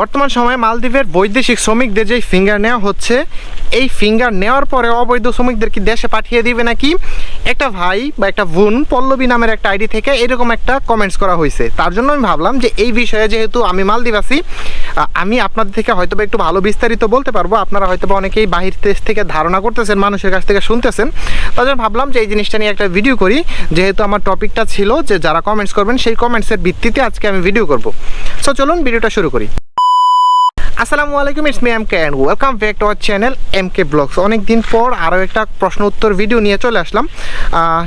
বর্তমান সময়ে মালদ্বীপের বৈদেশিক শ্রমিকদের যে ফিঙ্গার নেওয়া হচ্ছে, এই ফিঙ্গার নেওয়ার পরে অবৈধ শ্রমিকদের কি দেশে পাঠিয়ে দিবে নাকি? একটা ভাই বা একটা বোন পল্লবী নামের একটা আইডি থেকে এরকম একটা কমেন্টস করা হয়েছে। তার জন্য আমি ভাবলাম যে এই বিষয়ে যেহেতু আমি মালদ্বীপ আছি আমি আপনাদের থেকে হয়তো একটু ভালো বিস্তারিত বলতে পারব। আপনারা হয়তো বা অনেকেই বাহির দেশ থেকে ধারণা করতেছেন, মানুষের কাছ থেকে শুনতেছেন। তার জন্য ভাবলাম যে এই জিনিসটা নিয়ে একটা ভিডিও করি। যেহেতু আমার টপিকটা ছিল যে যারা কমেন্টস করবেন, সেই কমেন্টসের ভিত্তিতে আজকে আমি ভিডিও করব। সো চলুন ভিডিওটা শুরু করি। আসসালামু আলাইকুম it's me M K and welcome back to our channel M K blogs অনেক দিন পর আরও একটা প্রশ্ন উত্তর ভিডিও নিয়ে চলে আসলাম।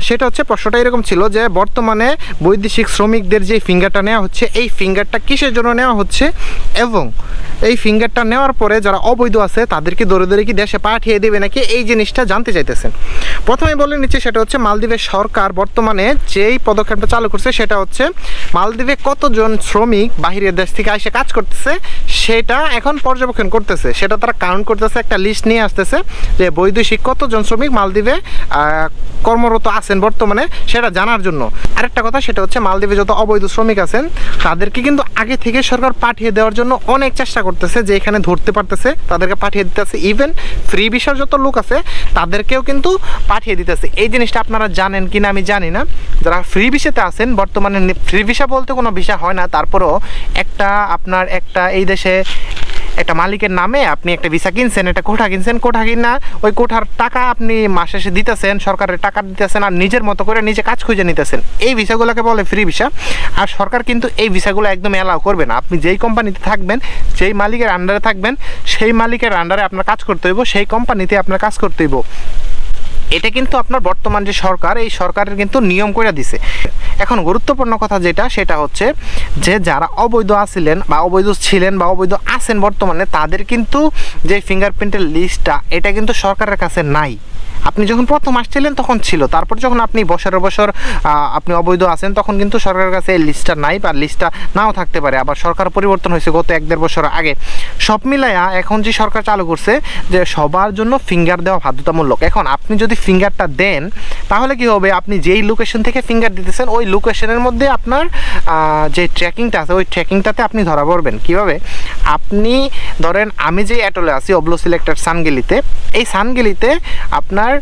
সেটা হচ্ছে প্রশ্নটা এরকম ছিল যে, বর্তমানে বৈদেশিক শ্রমিকদের যে ফিঙ্গারটা নেওয়া হচ্ছে, এই ফিঙ্গারটা কিসের জন্য নেওয়া হচ্ছে? এবং এই ফিঙ্গারটা নেওয়ার পরে যারা অবৈধ আছে, তাদেরকে দৌড়ে দৌড়ে কি দেশে পাঠিয়ে দেবে নাকি? এই জিনিসটা জানতে চাইতেছেন। প্রথমে বলে নিচ্ছি, সেটা হচ্ছে মালদ্বীপের সরকার বর্তমানে যেই পদক্ষেপটা চালু করছে, সেটা হচ্ছে মালদ্বীপে কতজন শ্রমিক বাহিরের দেশ থেকে এসে কাজ করতেছে, সেটা এখন পর্যবেক্ষণ করতেছে, সেটা তারা কাউন্ট করতেছে, একটা লিস্ট নিয়ে আসতেছে যে বৈদেশিক কতজন শ্রমিক মালদ্বীপে কর্মরত আছেন বর্তমানে, সেটা জানার জন্য। আরেকটা কথা, সেটা হচ্ছে মালদ্বীপে যত অবৈধ শ্রমিক আছেন, তাদেরকে কিন্তু আগে থেকে সরকার পাঠিয়ে দেওয়ার জন্য অনেক চেষ্টা করতেছে যে এখানে ধরতে পারতেছে, তাদেরকে পাঠিয়ে দিতেছে ইভেন ফ্রি ভিসার যত লোক আছে, তাদেরকেও কিন্তু পাঠিয়ে দিতেছে। এই জিনিসটা আপনারা জানেন কিনা আমি জানি না। যারা ফ্রি ভিসাতে আছেন, বর্তমানে ফ্রি ভিসা বলতে কোনো ভিসা হয় না, তারপরেও একটা আপনার একটা এই দেশে একটা মালিকের নামে আপনি একটা ভিসা কিনছেন, একটা কোঠা কিনছেন, কোঠা কিনা, ওই কোঠার টাকা আপনি মাসে শেষে দিতেছেন, সরকারের টাকা দিতেছেন আর নিজের মতো করে নিজে কাজ খুঁজে নিতেছেন। এই ভিসাগুলোকে বলে ফ্রি ভিসা। আর সরকার কিন্তু এই ভিসাগুলো একদম অ্যালাউ করবে না। আপনি যেই কোম্পানিতে থাকবেন, যেই মালিকের আন্ডারে থাকবেন, সেই মালিকের আন্ডারে আপনার কাজ করতে হইব, সেই কোম্পানিতে আপনার কাজ করতে হইব। এটা কিন্তু আপনার বর্তমান যে সরকার, এই সরকারের কিন্তু নিয়ম করে দিছে। এখন গুরুত্বপূর্ণ কথা যেটা, সেটা হচ্ছে যে যারা অবৈধ আছিলেন বা অবৈধ ছিলেন বা অবৈধ আছেন বর্তমানে, তাদের কিন্তু যে ফিঙ্গারপ্রিন্টের লিস্টটা এটা কিন্তু সরকারের কাছে নাই। আপনি যখন প্রথম আসছিলেন তখন ছিল। তারপর যখন আপনি বছরের বছর আপনি অবৈধ আছেন, তখন কিন্তু সরকারের কাছে এই লিস্টটা নাই বা লিস্টটা নাও থাকতে পারে। আবার সরকার পরিবর্তন হয়েছে গত এক দেড় বছর আগে। সব মিলাইয়া এখন যে সরকার চালু করছে, যে সবার জন্য ফিঙ্গার দেওয়া বাধ্যতামূলক। এখন আপনি যদি ফিঙ্গারটা দেন, তাহলে কি হবে? আপনি যেই লোকেশন থেকে ফিঙ্গার দিতেছেন, ওই লোকেশনের মধ্যে আপনার যে ট্র্যাকিংটা আছে, ওই ট্র্যাকিংটাতে আপনি ধরা পড়বেন। কীভাবে? আপনি ধরেন আমি যে অ্যাটলে আছি অবলো সিলেক্টেড সানগেলিতে, এই সানগেলিতে আপনার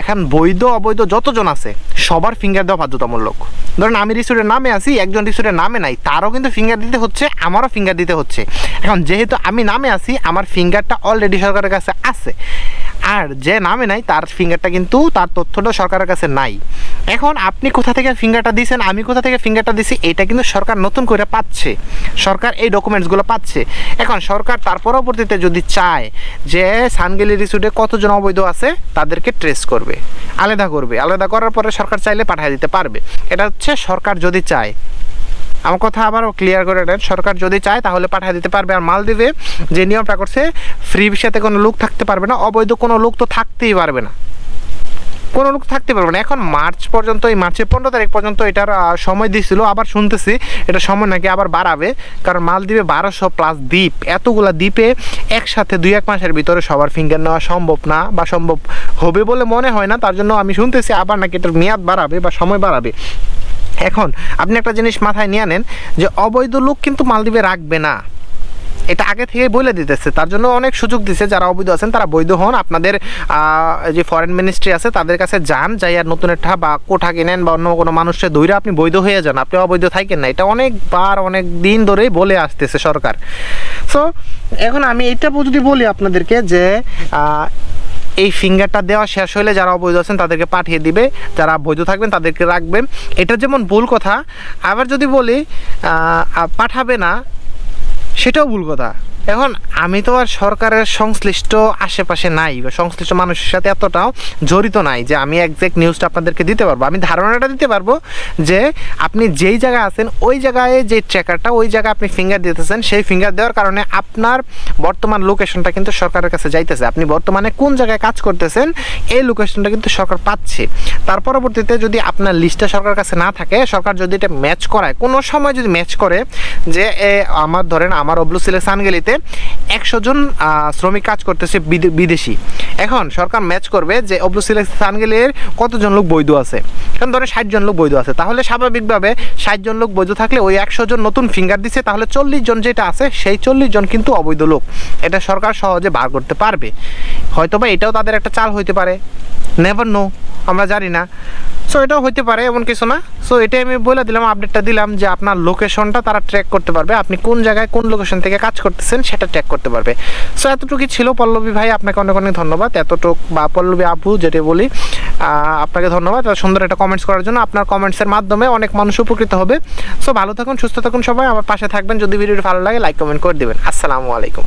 এখন বৈধ, অবৈধ যতজন আছে, সবার ফিঙ্গার দেওয়া বাধ্যতামূলক। ধরেন আমি রিসোর্টের নামে আছি, একজন রিসোর্টের নামে নাই, তারও কিন্তু ফিঙ্গার দিতে হচ্ছে, আমারও ফিঙ্গার দিতে হচ্ছে। এখন যেহেতু আমি নামে আছি, আমার ফিঙ্গারটা অলরেডি সরকারের কাছে আছে। আর যে নামে নাই, তার ফিঙ্গারটা কিন্তু, তার তথ্যটা সরকারের কাছে নাই। এখন আপনি কোথা থেকে ফিঙ্গারটা দিয়েছেন আমি কোথা থেকে ফিঙ্গারটা দিছি, এটা কিন্তু সরকার নতুন করে পাচ্ছে। সরকার এই ডকুমেন্টসগুলো পাচ্ছে। এখন সরকার তার পরবর্তীতে যদি চায় যে সানগেলি রিসুটে কতজন অবৈধ আছে, তাদেরকে ট্রেস করবে, আলাদা করবে। আলাদা করার পরে সরকার চাইলে পাঠিয়ে দিতে পারবে। এটা হচ্ছে সরকার যদি চায়। আমার কথা আবার ক্লিয়ার করে দেন, সরকার যদি চায় তাহলে পাঠিয়ে দিতে পারবে আর মালদ্বীপে যে নিয়মটা করছে ফ্রি ভিসাতে কোনো লোক থাকতে পারবে না, অবৈধ কোনো লোক তো থাকতেই পারবে না। কোনো লোক থাকতে পারবে না। এখন মার্চ পর্যন্ত, এই মার্চের পনেরো তারিখ পর্যন্ত এটার সময় দিয়েছিল আবার শুনতেছি এটা সময় নাকি আবার বাড়াবে। কারণ মালদ্বীপে বারোশো প্লাস দ্বীপ, এতগুলা দ্বীপে একসাথে দুই এক মাসের ভিতরে সবার ফিঙ্গার নেওয়া সম্ভব না বা সম্ভব হবে বলে মনে হয় না। তার জন্য আমি শুনতেছি আবার নাকি এটার মেয়াদ বাড়াবে বা সময় বাড়াবে। এখন আপনি একটা জিনিস মাথায় নিয়ে নেন যে অবৈধ লোক কিন্তু মালদ্বীপে রাখবে না। এটা আগে থেকে বলে দিতেছে। তার জন্য অনেক সুযোগ দিছে যারা অবৈধ আছেন, তারা বৈধ হন। আপনাদের যে ফরেন মিনিস্ট্রি আছে, তাদের কাছে যান, যাই আর নতুন একটা বা কোঠা কিনেন বা অন্য কোনো মানুষের ধৈর্য আপনি বৈধ হয়ে যান। আপনি অবৈধ থাকেন না। এটা অনেকবার অনেক দিন ধরেই বলে আসতেছে সরকার। সো এখন আমি এটা যদি বলি আপনাদেরকে যে এই ফিঙ্গারটা দেওয়া শেষ হলে যারা অবৈধ আছেন, তাদেরকে পাঠিয়ে দিবে। যারা বৈধ থাকবেন, তাদেরকে রাখবেন। এটা যেমন ভুল কথা, আবার যদি বলি পাঠাবে না সেটাও ভুল কথা। এখন আমি তো আর সরকারের সংশ্লিষ্ট আশেপাশে নাই বা সংশ্লিষ্ট মানুষের সাথে এতটাও জড়িত নাই যে আমি একজ্যাক্ট নিউজটা আপনাদেরকে দিতে পারব। আমি ধারণাটা দিতে পারব যে আপনি যেই জায়গায় আছেন, ওই জায়গায় যে ট্র্যাকারটা ওই জায়গায় আপনি ফিঙ্গার দিতেছেন, সেই ফিঙ্গার দেওয়ার কারণে আপনার বর্তমান লোকেশনটা কিন্তু সরকারের কাছে যাইতেছে। আপনি বর্তমানে কোন জায়গায় কাজ করতেছেন, এই লোকেশনটা কিন্তু সরকার পাচ্ছে। তার পরবর্তীতে যদি আপনার লিস্টটা সরকারের কাছে না থাকে, সরকার যদি এটা ম্যাচ করায়, কোনো সময় যদি ম্যাচ করে যে আমার ধরেন আমার অবলু সিলে সানগেলিতে একশো জন শ্রমিক কাজ করতেছে বিদে- বিদেশি। এখন সরকার ম্যাচ করবে যে অব্দুল সিলেক সানগেলের কতজন লোক বৈধ আছে? কারণ ধরে ষাট জন লোক বৈধ আছে। তাহলে স্বাভাবিকভাবে ষাট জন লোক বৈধ থাকলে ওই একশো জন নতুন ফিঙ্গার দিছে, তাহলে চল্লিশ জন যেটা আছে, সেই চল্লিশ জন কিন্তু অবৈধ লোক। এটা সরকার সহজে বার করতে পারবে। হয়তোবা এটাও তাদের একটা চাল হইতে পারে। নেভার নো আমরা জানি না। সো এটাও হইতে পারে এমন কিছু না। সো এটাই আমি বলে দিলাম আপডেটটা দিলাম যে আপনার লোকেশনটা তারা ট্র্যাক করতে পারবে। আপনি কোন জায়গায় কোন লোকেশন থেকে কাজ করতেছেন সেটা ট্র্যাক করতে পারবে। সো এতটুকুই ছিল পল্লবী ভাই, আপনাকে অনেক অনেক ধন্যবাদ। এতটুক বা পল্লবী আপু যেটা বলি আপনাকে ধন্যবাদ। সুন্দর একটা কমেন্টস করার জন্য আপনার কমেন্টসের মাধ্যমে অনেক মানুষ উপকৃত হবে। সো ভালো থাকুন, সুস্থ থাকুন সবাই। আমার পাশে থাকবেন। যদি ভিডিওটি ভালো লাগে লাইক কমেন্ট করে দেবেন। আসসালামু আলাইকুম।